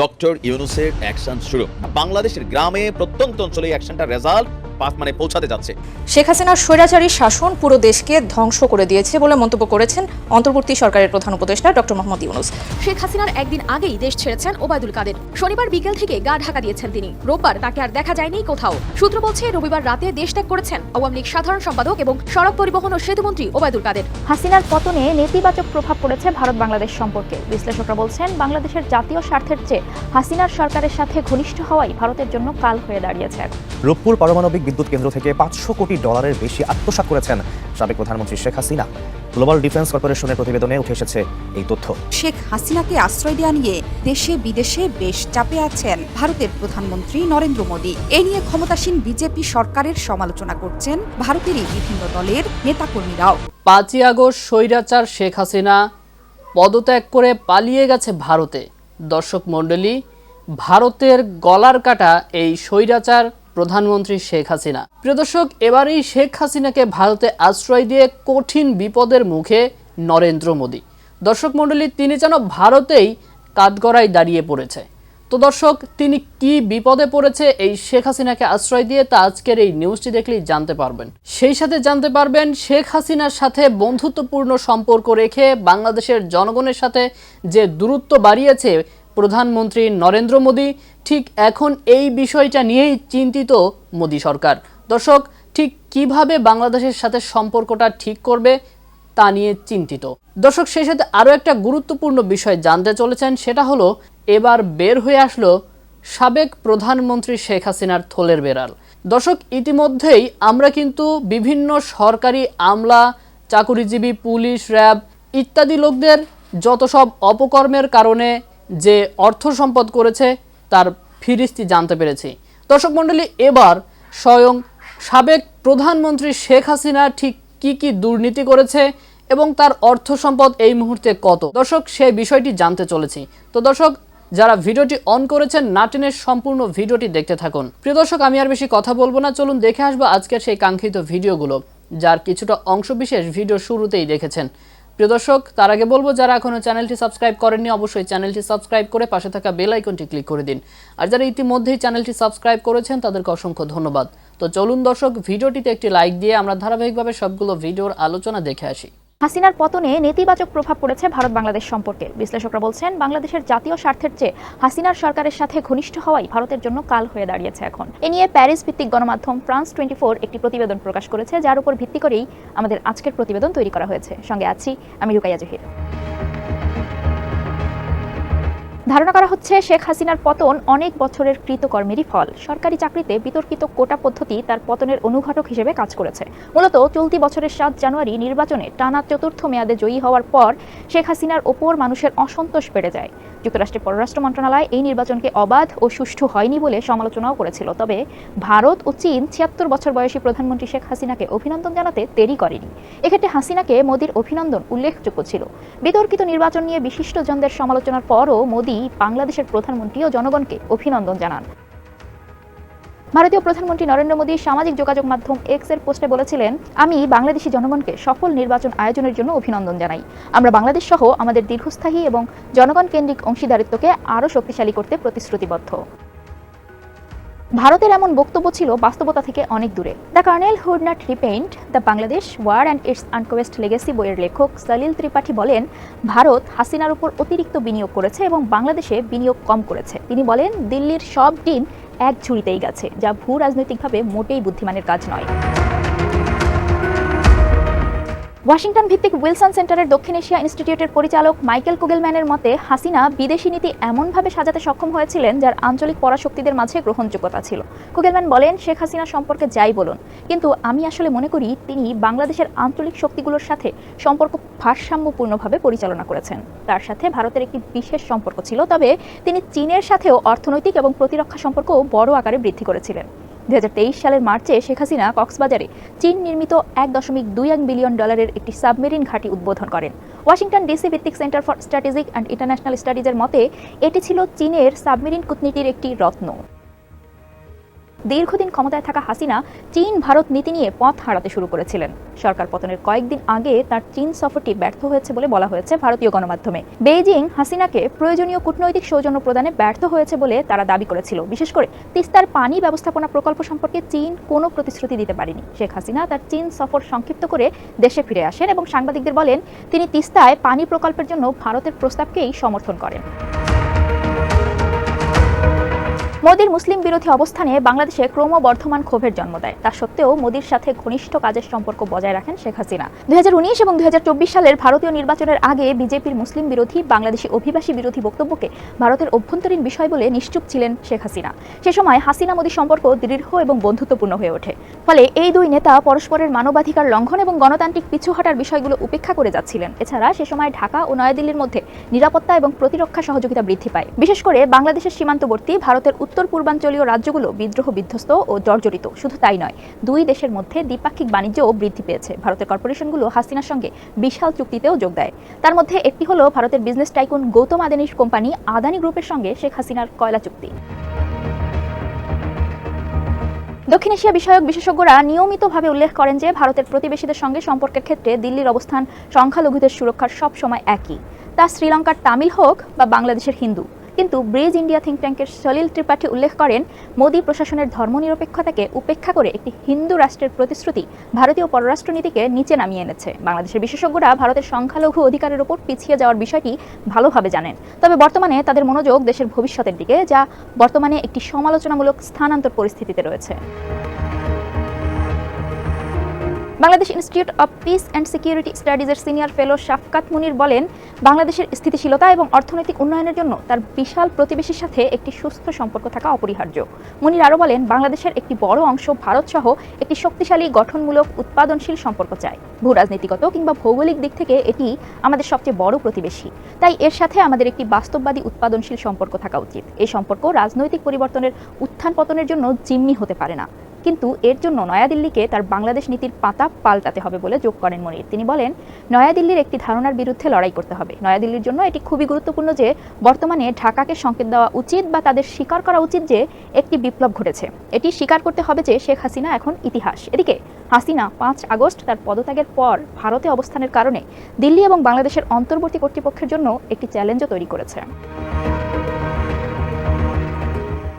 Doctor ইউনুসের action শুরু। বাংলাদেশের গ্রামে প্রত্যন্ত অঞ্চলে অ্যাকশনটা রেজাল্ট মানে পৌঁছাতে যাচ্ছে। শেখ হাসিনার স্বৈরাচারী শাসন পুরো দেশকে ধ্বংস করে দিয়েছে বলে মন্তব্য করেছেন অন্তর্বর্তী সরকারের প্রধান উপদেষ্টা ডক্টর মোহাম্মদ ইউনুস। শেখ হাসিনার একদিন আগেই দেশ ছেড়েছেন ওবায়দুল কাদের। শনিবার বিকেল থেকে গা ঢাকা দিয়েছেন তিনি। রোববার তাকে আর দেখা যায়নি কোথাও। সূত্র বলছে রবিবার রাতে দেশ ত্যাগ করেছেন আওয়ামী লীগ সাধারণ সম্পাদক এবং সড়ক পরিবহন ও সেতুমন্ত্রী ওবায়দুল কাদের। হাসিনার পতনে নেতিবাচক প্রভাব পড়েছে ভারত বাংলাদেশ সম্পর্কে। বিশ্লেষকরা বলছেন বাংলাদেশের জাতীয় স্বার্থের চেয়ে হাসিনার সরকারের সাথে ঘনিষ্ঠ হওয়াই ভারতের জন্য কাল হয়ে দাঁড়িয়েছে রূপপুর পারমাণবিক বিদ্যুৎ কেন্দ্র থেকে পাঁচশো কোটি ডলারের বেশি আত্মসাৎ করেছেন সাবেক প্রধানমন্ত্রী শেখ হাসিনা। গ্লোবাল ডিফেন্স কর্পোরেশনের প্রতিবেদনে উঠে এসেছে এই তথ্য। শেখ হাসিনাকে আশ্রয় দেওয়া নিয়ে দেশে বিদেশে বেশ চাপে আছেন ভারতের প্রধানমন্ত্রী নরেন্দ্র মোদী। এ নিয়ে ক্ষমতাসীন বিজেপি সরকারের সমালোচনা করছেন ভারতেরই বিভিন্ন দলের নেতাকর্মীরাও। পাঁচই আগস্ট স্বৈরাচার শেখ হাসিনা পদত্যাগ করে পালিয়ে গেছে ভারতে। দর্শক মণ্ডলী ভারতের গলার কাটা এই স্বৈরাচার প্রধানমন্ত্রী শেখ হাসিনা। প্রিয় দর্শক, এবারেই শেখ হাসিনাকে ভারতে আশ্রয় দিয়ে কঠিন বিপদের মুখে নরেন্দ্র মোদী। দর্শক মণ্ডলী, তিনি যেন ভারতেই কাঠগড়ায় দাঁড়িয়ে পড়েছে। তো দর্শক, তিনি কি বিপদে পড়েছে এই শেখ হাসিনাকে আশ্রয় দিয়ে তা আজকের এই নিউজটি দেখলেই জানতে পারবেন। সেই সাথে জানতে পারবেন, শেখ হাসিনার সাথে বন্ধুত্বপূর্ণ সম্পর্ক রেখে বাংলাদেশের জনগণের সাথে যে দূরত্ব বাড়িয়েছে প্রধানমন্ত্রী নরেন্দ্র মোদী ঠিক এখন এই বিষয়টা নিয়েই চিন্তিত মোদী সরকার। দর্শক, ঠিক কীভাবে বাংলাদেশের সাথে সম্পর্কটা ঠিক করবে তা নিয়ে চিন্তিত। দর্শক, সেই সাথে আরও একটা গুরুত্বপূর্ণ বিষয় জানতে চলেছেন, সেটা হলো এবার বের হয়ে আসলো সাবেক প্রধানমন্ত্রী শেখ হাসিনার থলের বেড়াল। দর্শক, ইতিমধ্যেই আমরা কিন্তু বিভিন্ন সরকারি আমলা, চাকুরিজীবী, পুলিশ, র্যাব ইত্যাদি লোকদের যত সব অপকর্মের কারণে যে অর্থ সম্পদ করেছে, তার ফিরিস্তি জানতে পেরেছি। দর্শক মণ্ডলী, এবার স্বয়ং সাবেক প্রধানমন্ত্রী শেখ হাসিনা ঠিক কি কি দুর্নীতি করেছে এবং তার অর্থ সম্পদ এই মুহূর্তে কত? দর্শক, সে বিষয়টি জানতে চলেছি। তো দর্শক, যারা ভিডিওটি অন করেছেন নাটিনের সম্পূর্ণ ভিডিওটি দেখতে থাকুন। প্রিয় দর্শক, আমি আর বেশি কথা বলব না। চলুন দেখে আসব আজকের সেই কাঙ্ক্ষিত ভিডিওগুলো, যার কিছুটা অংশবিশেষ ভিডিও শুরুতেই দেখেছেন। প্রিয় দর্শক, তার আগে বলব, যারা এখনও চ্যানেলটি সাবস্ক্রাইব করেননি, অবশ্যই চ্যানেলটি সাবস্ক্রাইব করে পাশে থাকা বেল আইকনটি ক্লিক করে দিন। আর যারা ইতিমধ্যেই চ্যানেলটি সাবস্ক্রাইব করেছেন, তাদেরকে অসংখ্য ধন্যবাদ। তো চলুন দর্শক, ভিডিওটিতে একটি লাইক দিয়ে আমরা ধারাবাহিকভাবে সবগুলো ভিডিওর আলোচনা দেখে আসি। হাসিনার পতনে নেতিবাচক প্রভাব পড়েছে ভারত বাংলাদেশ সম্পর্কে। বিশ্লেষকরা বলছেন, বাংলাদেশের জাতীয় স্বার্থের চেয়ে হাসিনার সরকারের সাথে ঘনিষ্ঠ হওয়াই ভারতের জন্য কাল হয়ে দাঁড়িয়েছে এখন। এ নিয়ে প্যারিস ভিত্তিক গণমাধ্যম ফ্রান্স টোয়েন্টি ফোর একটি প্রতিবেদন প্রকাশ করেছে, যার উপর ভিত্তি করেই আমাদের আজকের প্রতিবেদন তৈরি করা হয়েছে। সঙ্গে আছি আমি রুকাইয়া জহির। ধারণা করা হচ্ছে শেখ হাসিনার পতন অনেক বছরের কৃতকর্মেরই ফল। সরকারি চাকরিতে বিতর্কিত কোটা পদ্ধতি তার পতনের অনুঘটক হিসেবে কাজ করেছে। মূলত চলতি বছরের সাত জানুয়ারি নির্বাচনে টানা চতুর্থ মেয়াদে জয়ী হওয়ার পর শেখ হাসিনার ওপর মানুষের অসন্তোষ বেড়ে যায়। যুক্তরাষ্ট্রের পররাষ্ট্র মন্ত্রণালয় এই নির্বাচনকে অবাধ ও সুষ্ঠু হয়নি বলে সমালোচনাও করেছিল। তবে ভারত ও চীন ছিয়াত্তর বছর বয়সী প্রধানমন্ত্রী শেখ হাসিনাকে অভিনন্দন জানাতে দেরি করেনি। এক্ষেত্রে হাসিনাকে মোদীর অভিনন্দন উল্লেখযোগ্য ছিল। বিতর্কিত নির্বাচন নিয়ে বিশিষ্টজনদের সমালোচনার পরও মোদী বাংলাদেশের প্রধানমন্ত্রী ও জনগণকে অভিনন্দন জানান। ভারতীয় প্রধানমন্ত্রী নরেন্দ্র মোদী সামাজিক যোগাযোগ মাধ্যম এক্সের পোস্টে বলেছিলেন, আমি বাংলাদেশি জনগণকে সফল নির্বাচন আয়োজনের জন্য অভিনন্দন জানাই। আমরা বাংলাদেশ সহ আমাদের দীর্ঘস্থায়ী এবং জনগণ কেন্দ্রিক অংশীদারিত্বকে আরও শক্তিশালী করতে প্রতিশ্রুতিবদ্ধ। ভারতের এমন বক্তব্য ছিল বাস্তবতা থেকে অনেক দূরে। The colonel who'd not repent the Bangladesh war and its unquiet legacy বইয়ের লেখক সলিল ত্রিপাঠী বলেন, ভারত হাসিনার উপর অতিরিক্ত বিনিয়োগ করেছে এবং বাংলাদেশে বিনিয়োগ কম করেছে। তিনি বলেন, দিল্লির সব ডিম এক ঝুড়িতেই গেছে যা ভূ রাজনৈতিকভাবে মোটেই বুদ্ধিমানের কাজ নয়। ওয়াশিংটন ভিত্তিক উইলসন সেন্টারের দক্ষিণ এশিয়া ইনস্টিটিউটের পরিচালক মাইকেল কুগেলম্যানের মতে, হাসিনা বিদেশি নীতি এমনভাবে সাজাতে সক্ষম হয়েছিলেন যার আঞ্চলিক পরাশক্তিদের মাঝে গ্রহণযোগ্যতা ছিল। কুগেলম্যান বলেন, শেখ হাসিনা সম্পর্কে যাই বলুন, কিন্তু আমি আসলে মনে করি তিনি বাংলাদেশের আঞ্চলিক শক্তিগুলোর সাথে সম্পর্ক ভারসাম্যপূর্ণভাবে পরিচালনা করেছেন। তার সাথে ভারতের একটি বিশেষ সম্পর্ক ছিল, তবে তিনি চীনের সাথেও অর্থনৈতিক এবং প্রতিরক্ষা সম্পর্কও বড় আকারে বৃদ্ধি করেছিলেন। দুই হাজার তেইশ সালের মার্চে শেখ হাসিনা কক্সবাজারে চীন নির্মিত এক দশমিক দুই এক বিলিয়ন ডলারের একটি সাবমেরিন ঘাঁটি উদ্বোধন করেন। ওয়াশিংটন ডিসি ভিত্তিক centre for strategic and international স্টাডিজের মতে, এটি ছিল চীনের সাবমেরিন কূটনীতির একটি রত্ন। দীর্ঘদিন ক্ষমতায় থাকা হাসিনা চীন ভারত নীতি নিয়ে পথ হারাতে শুরু করেছিলেন। সরকার পতনের কয়েকদিন আগে তার চীন সফরটি ব্যর্থ হয়েছে বলে বলা হয়েছে ভারতীয় গণমাধ্যমে। বেইজিং হাসিনাকে প্রয়োজনীয় কূটনৈতিক সৌজন্য প্রদানে ব্যর্থ হয়েছে বলে তারা দাবি করেছিল। বিশেষ করে তিস্তার পানি ব্যবস্থাপনা প্রকল্প সম্পর্কে চীন কোনো প্রতিশ্রুতি দিতে পারেনি। শেখ হাসিনা তার চীন সফর সংক্ষিপ্ত করে দেশে ফিরে আসেন এবং সাংবাদিকদের বলেন, তিনি তিস্তায় পানি প্রকল্পের জন্য ভারতের প্রস্তাবকেই সমর্থন করেন। মোদীর মুসলিম বিরোধী অবস্থানে বাংলাদেশে ক্রমবর্ধমান ক্ষোভের জন্ম দেয়। তা সত্ত্বেও মোদীর সাথে ঘনিষ্ঠ কাজের সম্পর্ক বজায় রাখেন শেখ হাসিনা। দুই এবং দুই সালের ভারতীয় নির্বাচনের আগে বিজেপির মুসলিম বিরোধী বাংলাদেশি অভিবাসী বিরোধী বক্তব্যকে ভারতের অভ্যন্তরীণ বিষয় বলে নিশ্চুপ ছিলেন শেখ হাসিনা। সে সময় হাসিনা মোদী সম্পর্ক দৃঢ় এবং বন্ধুত্বপূর্ণ হয়ে ওঠে। ফলে এই দুই নেতা পরস্পরের মানবাধিকার লঙ্ঘন এবং গণতান্ত্রিক পিছুহাটার বিষয়গুলো উপেক্ষা করে যাচ্ছিলেন। এছাড়া সে সময় ঢাকা ও নয়াদিল্লির মধ্যে নিরাপত্তা এবং প্রতিরক্ষা সহযোগিতা বৃদ্ধি পায়। বিশেষ করে বাংলাদেশের সীমান্তবর্তী ভারতের উত্তর পূর্বাঞ্চলীয় রাজ্যগুলো বিদ্রোহ বিধ্বস্ত ও জর্জরিত। শুধু তাই নয়, দুই দেশের মধ্যে দ্বিপাক্ষিক বাণিজ্যও বৃদ্ধি পেয়েছে। ভারতের কর্পোরেশনগুলো হাসিনার সঙ্গে বিশাল চুক্তিতেও যোগ দেয়। তার মধ্যে একটি হলো ভারতের বিজনেস টাইকুন গৌতম আদানির কোম্পানি আদানি গ্রুপের সঙ্গে শেখ হাসিনার কয়লা চুক্তি। দক্ষিণ এশিয়া বিষয়ক বিশেষজ্ঞরা নিয়মিতভাবে উল্লেখ করেন যে, ভারতের প্রতিবেশীদের সঙ্গে সম্পর্কের ক্ষেত্রে দিল্লির অবস্থান সংখ্যালঘুদের সুরক্ষার সব সময় একই। তা শ্রীলঙ্কার তামিল হোক বা বাংলাদেশের হিন্দু। কিন্তু ব্রিজ ইন্ডিয়া থিঙ্ক ট্যাঙ্কের সলিল ত্রিপাঠী উল্লেখ করেন, মোদী প্রশাসনের ধর্মনিরপেক্ষতাকে উপেক্ষা করে একটি হিন্দু রাষ্ট্রের প্রতিশ্রুতি ভারতীয় পররাষ্ট্রনীতিকে নিচে নামিয়ে এনেছে। বাংলাদেশের বিশেষজ্ঞরা ভারতের সংখ্যালঘু অধিকারের ওপর পিছিয়ে যাওয়ার বিষয়টি ভালোভাবে জানেন। তবে বর্তমানে তাদের মনোযোগ দেশের ভবিষ্যতের দিকে, যা বর্তমানে একটি সমালোচনামূলক স্থানান্তর পরিস্থিতিতে রয়েছে। Bangladesh institute of peace and security স্টাডিজের senior fellow Shafqat Munir বলেন, বাংলাদেশের স্থিতিশীলতা এবং অর্থনৈতিক উন্নয়নের জন্য তার বিশাল প্রতিবেশীর সাথে একটি সুস্থ সম্পর্ক থাকা অপরিহার্য। মুনির আরও বলেন, বাংলাদেশের একটি বড় অংশ ভারত সহ একটি শক্তিশালী, গঠনমূলক, উৎপাদনশীল সম্পর্ক চায়। ভূ রাজনীতিগত কিংবা ভৌগোলিক দিক থেকে এটি আমাদের সবচেয়ে বড় প্রতিবেশী। তাই এর সাথে আমাদের একটি বাস্তববাদী, উৎপাদনশীল সম্পর্ক থাকা উচিত। এই সম্পর্ক রাজনৈতিক পরিবর্তনের উত্থান পতনের জন্য জিম্মি হতে পারে না। কিন্তু এর জন্য নয়াদিল্লিকে তার বাংলাদেশ নীতির পাতা পাল্টাতে হবে বলে যোগ করেন মনির। তিনি বলেন, নয়াদিল্লির একটি ধারণার বিরুদ্ধে লড়াই করতে হবে। নয়াদিল্লির জন্য এটি খুবই গুরুত্বপূর্ণ যে, বর্তমানে ঢাকাকে সংকেত দেওয়া উচিত বা তাদের স্বীকার করা উচিত যে, একটি বিপ্লব ঘটেছে। এটি স্বীকার করতে হবে যে, শেখ হাসিনা এখন ইতিহাস। এদিকে, হাসিনা পাঁচ আগস্ট তার পদত্যাগের পর ভারতে অবস্থানের কারণে দিল্লি এবং বাংলাদেশের অন্তর্বর্তী কর্তৃপক্ষের জন্য একটি চ্যালেঞ্জও তৈরি করেছে।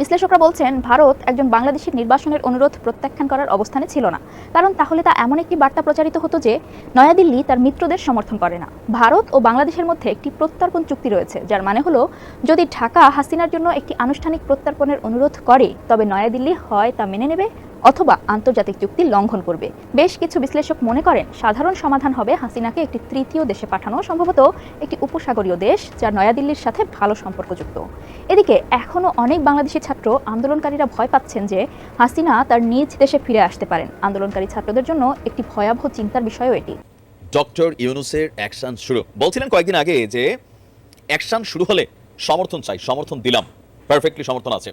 বিশ্লেষকরা বলছেন, ভারত একজন বাংলাদেশের নির্বাসনের অনুরোধ প্রত্যাখ্যান করার অবস্থানে ছিল না। কারণ তাহলে তা এমন একটি বার্তা প্রচারিত হতো যে, নয়াদিল্লি তার মিত্রদের সমর্থন করে না। ভারত ও বাংলাদেশের মধ্যে একটি প্রত্যর্পণ চুক্তি রয়েছে, যার মানে হলো, যদি ঢাকা হাসিনার জন্য একটি আনুষ্ঠানিক প্রত্যর্পণের অনুরোধ করে, তবে নয়াদিল্লি হয় তা মেনে নেবে অথবা আন্তর্জাতিক চুক্তি লঙ্ঘন করবে। বেশ কিছু বিশ্লেষক মনে করেন, সাধারণ সমাধান হবে হাসিনাকে একটি তৃতীয় দেশে পাঠানো, সম্ভবত একটি উপসাগরীয় দেশ, যা নয়াদিল্লির সাথে ভালো সম্পর্কযুক্ত। এদিকে এখনও অনেক বাংলাদেশি ছাত্র আন্দোলনকারীরা ভয় পাচ্ছেন যে হাসিনা তার নিজ দেশে ফিরে আসতে পারেন। আন্দোলনকারী ছাত্রদের জন্য একটি ভয়াবহ চিন্তার বিষয়ও এটি। ডক্টর ইউনুসের অ্যাকশন শুরু। বলছিলেন কয়েকদিন আগে যে অ্যাকশন শুরু হলে সমর্থন চাই, সমর্থন দিলাম। পারফেক্টলি সমর্থন আছে।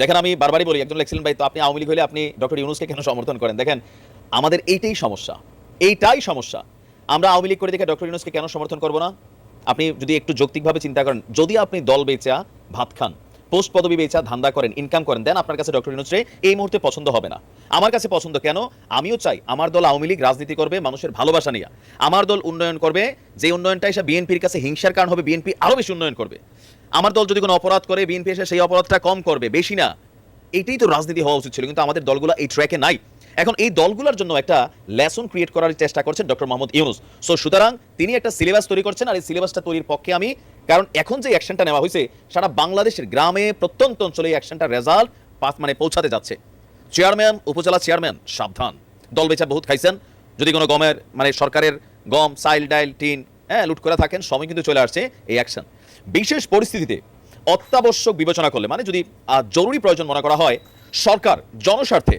দেখেন, আমি বারবারই বলি, একজন লেখছিলেন ভাই, তো আপনি আওয়ামী লীগ হলে আপনি ডক্টর ইউনুসকে কেন সমর্থন করেন? দেখেন, আমাদের এইটাই সমস্যা। এইটাই সমস্যা। আমরা আওয়ামী লীগ করে দেখে ডক্টর ইউনুসকে কেন সমর্থন করব না? আপনি যদি একটু যৌক্তিকভাবে চিন্তা করেন, যদি আপনি দল বেচা ভাত খান, পোস্ট পদবি বেচা ধান্দা করেন ইনকাম করেন দেন আপনার কাছে ডক্টর ইউনুসরে এই মুহূর্তে পছন্দ হবে না। আমার কাছে পছন্দ কেন? আমিও চাই, আমার দল আওয়ামী লীগ রাজনীতি করবে, মানুষের ভালোবাসা নিয়ে। আমার দল উন্নয়ন করবে, যে উন্নয়নটা এসে বিএনপির কাছে হিংসার কারণ হবে, বিএনপি আরও বেশি উন্নয়ন করবে। আমার দল যদি কোনো অপরাধ করে, বিএনপি এসে সেই অপরাধটা কম করবে, বেশি না। এটাই তো রাজনীতি হওয়া উচিত ছিল, কিন্তু আমাদের দলগুলো এই ট্র্যাকে নাই। এখন এই দলগুলোর জন্য একটা লেসন ক্রিয়েট করার চেষ্টা করছেন ডক্টর মোহাম্মদ ইউনুস। সো সুতরাং তিনি একটা সিলেবাস তৈরি করছেন, আর এই সিলেবাসটা তৈরির পক্ষে আমি, কারণ এখন যে অ্যাকশনটা নেওয়া হয়েছে, সারা বাংলাদেশের গ্রামে, প্রত্যন্ত অঞ্চলে এই অ্যাকশনটা রেজাল্ট পাস মানে পৌঁছাতে যাচ্ছে। চেয়ারম্যান উপজেলা চেয়ারম্যান সাবধান। দল বেচা বহুত খাইছেন। যদি কোনো গমের মানে সরকারের গম সাইল ডাইল, টিন হ্যাঁ লুট করে থাকেন, সময় কিন্তু চলে আসছে এই অ্যাকশন বিশেষ পরিস্থিতিতে অত্যাবশ্যক বিবেচনা করলে মানে যদি জরুরি প্রয়োজন মনে করা হয়, সরকার জনস্বার্থে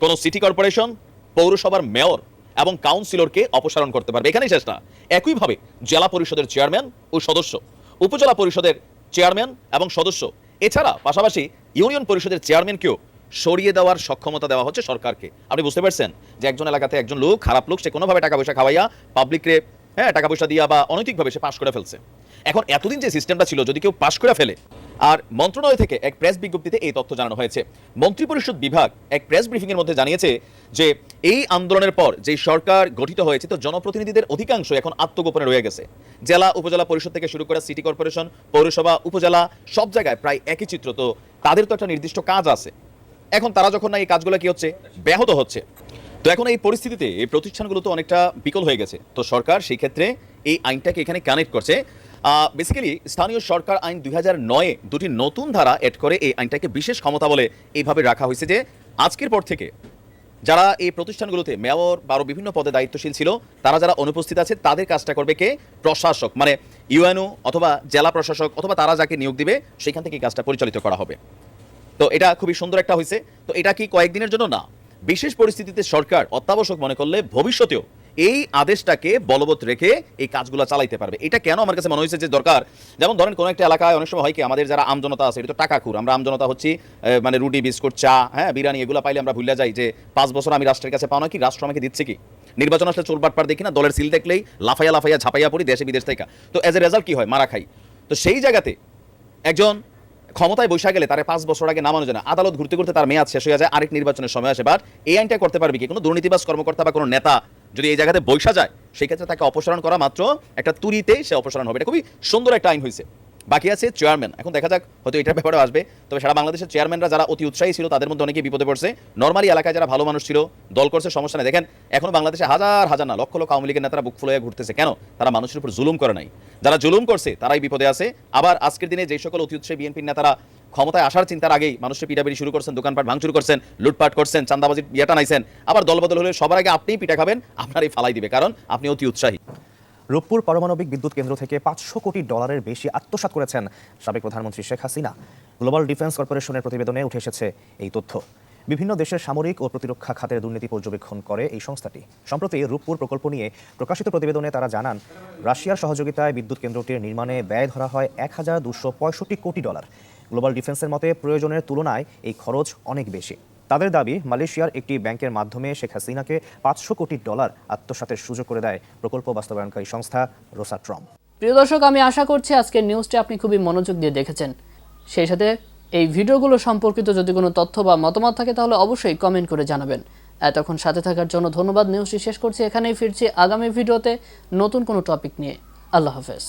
কোনো সিটি কর্পোরেশন, পৌরসভার মেয়র এবং কাউন্সিলরকে অপসারণ করতে পারবে। এখানেই শেষ না একইভাবে জেলা পরিষদের চেয়ারম্যান ও সদস্য, উপজেলা পরিষদের চেয়ারম্যান এবং সদস্য, এছাড়া পাশাপাশি ইউনিয়ন পরিষদের চেয়ারম্যানকেও সরিয়ে দেওয়ার সক্ষমতা দেওয়া হচ্ছে সরকারকে। আপনি বুঝতে পারছেন যে একজন এলাকাতে একজন লোক, খারাপ লোক, সে কোনোভাবে টাকা পয়সা খাওয়াইয়া পাবলিকরে হ্যাঁ টাকা পয়সা দিয়া বা অনৈতিকভাবে সে পাশ করে ফেলছে। এখন এতদিন যে সিস্টেমটা ছিল, যদি কেউ পাশ করে ফেলে, আর মন্ত্রণালয় থেকে এক প্রেস বিজ্ঞপ্তিতে এই তথ্য জানানো হয়েছে। মন্ত্রিপরিষদ বিভাগ এক প্রেস ব্রিফিং এর মধ্যে জানিয়েছে যে, এই আন্দোলনের পর যে সরকার গঠিত হয়েছে, তো জনপ্রতিনিধিদের অধিকাংশ এখন আত্মগোপনে রয়ে গেছে। জেলা উপজেলা পরিষদ থেকে শুরু করে সিটি কর্পোরেশন, পৌরসভা, উপজেলা, সব জায়গায় প্রায় একই চিত্র, তো তাদের তো একটা নির্দিষ্ট কাজ আছে। এখন তারা যখন না এই কাজগুলো কি হচ্ছে? ব্যাহত হচ্ছে। তো এখন এই পরিস্থিতিতে এই প্রতিষ্ঠানগুলো তো অনেকটা বিকল হয়ে গেছে। তো সরকার সেই ক্ষেত্রে এই আইনটাকে এখানে কানেক্ট করছে। বেসিক্যালি স্থানীয় সরকার আইন দুই হাজার নয়ে দুটি নতুন ধারা এড করে এই আইনটাকে বিশেষ ক্ষমতা বলে এইভাবে রাখা হয়েছে যে আজকের পর থেকে যারা এই প্রতিষ্ঠানগুলোতে মেয়র বা বিভিন্ন পদে দায়িত্বশীল ছিল, তারা যারা অনুপস্থিত আছে, তাদের কাজটা করবে কে? প্রশাসক মানে ইউএনও অথবা জেলা প্রশাসক অথবা তারা যাকে নিয়োগ দিবে, সেখান থেকে কাজটা পরিচালিত করা হবে। তো এটা খুবই সুন্দর একটা হয়েছে। তো এটা কি কয়েকদিনের জন্য? না। বিশেষ পরিস্থিতিতে সরকার অত্যাবশ্যক মনে করলে ভবিষ্যতেও এই আদেশটাকে বলবৎ রেখে এই কাজগুলো চালাইতে পারবে। এটা কেন আমার কাছে মনে হয়েছে যে দরকার? যেমন ধরেন কোনো একটা এলাকায় অনেক সময় হয় কি, আমাদের যারা আমজনতা আছে, এটা তো টাকা খুর। আমরা আমজনতা হচ্ছি মানে রুটি, বিস্কুট, চা হ্যাঁ বিরিয়ানি, এগুলো পাইলে আমরা ভুলে যাই যে পাঁচ বছর আমি রাষ্ট্রের কাছে পাও না কি, রাষ্ট্র আমাকে দিচ্ছে কি? নির্বাচন আসলে চোরবাট পার দেখি না, দলের সিল দেখলেই লাফাইয়া লাফাইয়া ঝাপাইয়া পড়ি, দেশে বিদেশ থেকে। তো এজ এ রেজাল্ট কি হয়? মারা খাই। তো সেই জায়গাতে একজন ক্ষমতায় বৈশা গেলে তার পাঁচ বছর আগে নামানো যায় না। আদালত ঘুরতে ঘুরতে তার মেয়াদ শেষ হয়ে যায়, আরেক নির্বাচনের সময় আসে। বাট এই আইনটা করতে পারবে কি? কোনো দুর্নীতিবাস কর্মকর্তা বা কোনো নেতা যদি এই জায়গাতে বৈশা যায়, সেই ক্ষেত্রে তাকে অপসারণ করা মাত্র একটা তুরিতে সে অপসারণ হবে। এটা খুবই সুন্দর একটা আইন হয়েছে বাকি আছে চেয়ারম্যান এখন দেখা যাক, হয়তো এটার ব্যাপারে আসবে। তবে সারা বাংলাদেশের চেয়ারম্যানরা যারা অতি উৎসাহী ছিল, তাদের মধ্যে অনেকেই বিপদে পড়ছে। নর্মালি এলাকায় যারা ভালো মানুষ ছিল, দল করছে, সমস্যা নেই। দেখেন, এখন বাংলাদেশে হাজার হাজার না, লক্ষ লক্ষ আওয়ামী লীগের নেতারা বুক ফুলে ঘুরতেছে। কেন? তারা মানুষের উপর জুলুম করে নাই। যারা জুলুম করছে, তারাই বিপদে আছে। আবার আজকের দিনে যে সকল অতি উৎসাহী বিএনপির নেতারা ক্ষমতায় আসার চিন্তার আগেই মানুষের পিটাপিটি শুরু করছেন, দোকানপাট ভাঙচুর করছেন, লুটপাট করছেন চান্দাবাজির ইয়েটা নাইছেন। আবার দলবদল হলে সবার আগে আপনিই পিঠা খাবেন, আপনারই ফালাই দিবে, কারণ আপনি অতি উৎসাহী। রূপপুর পারমাণবিক বিদ্যুৎ কেন্দ্র থেকে পাঁচশো কোটি ডলারের বেশি আত্মসাৎ করেছেন সাবেক প্রধানমন্ত্রী শেখ হাসিনা। গ্লোবাল ডিফেন্স কর্পোরেশনের প্রতিবেদনে উঠে এসেছে এই তথ্য। বিভিন্ন দেশের সামরিক ও প্রতিরক্ষা খাতের দুর্নীতি পর্যবেক্ষণ করে এই সংস্থাটি। সম্প্রতি রূপপুর প্রকল্প নিয়ে প্রকাশিত প্রতিবেদনে তারা জানান, রাশিয়ার সহযোগিতায় বিদ্যুৎ কেন্দ্রটির নির্মাণে ব্যয় ধরা হয় এক হাজার দুশো পঁয়ষট্টি কোটি ডলার। গ্লোবাল ডিফেন্সের মতে প্রয়োজনের তুলনায় এই খরচ অনেক বেশি। তাদের দাবি, মালয়েশিয়ার একটি ব্যাংকের মাধ্যমে শেখ হাসিনাকে পাঁচশো কোটি ডলার আত্মসাতের সুযোগ করে দেয় প্রকল্প বাস্তবায়নকারী সংস্থা রোসাট্রম প্রিয় দর্শক, আমি আশা করছি আজকের নিউজটি আপনি খুবই মনোযোগ দিয়ে দেখেছেন। সেই সাথে এই ভিডিওগুলো সম্পর্কিত যদি কোনো তথ্য বা মতামত থাকে, তাহলে অবশ্যই কমেন্ট করে জানাবেন। এতক্ষণ সাথে থাকার জন্য ধন্যবাদ। নিউজটি শেষ করছি এখানেই, ফিরছি আগামী ভিডিওতে নতুন কোনো টপিক নিয়ে। আল্লাহ হাফেজ।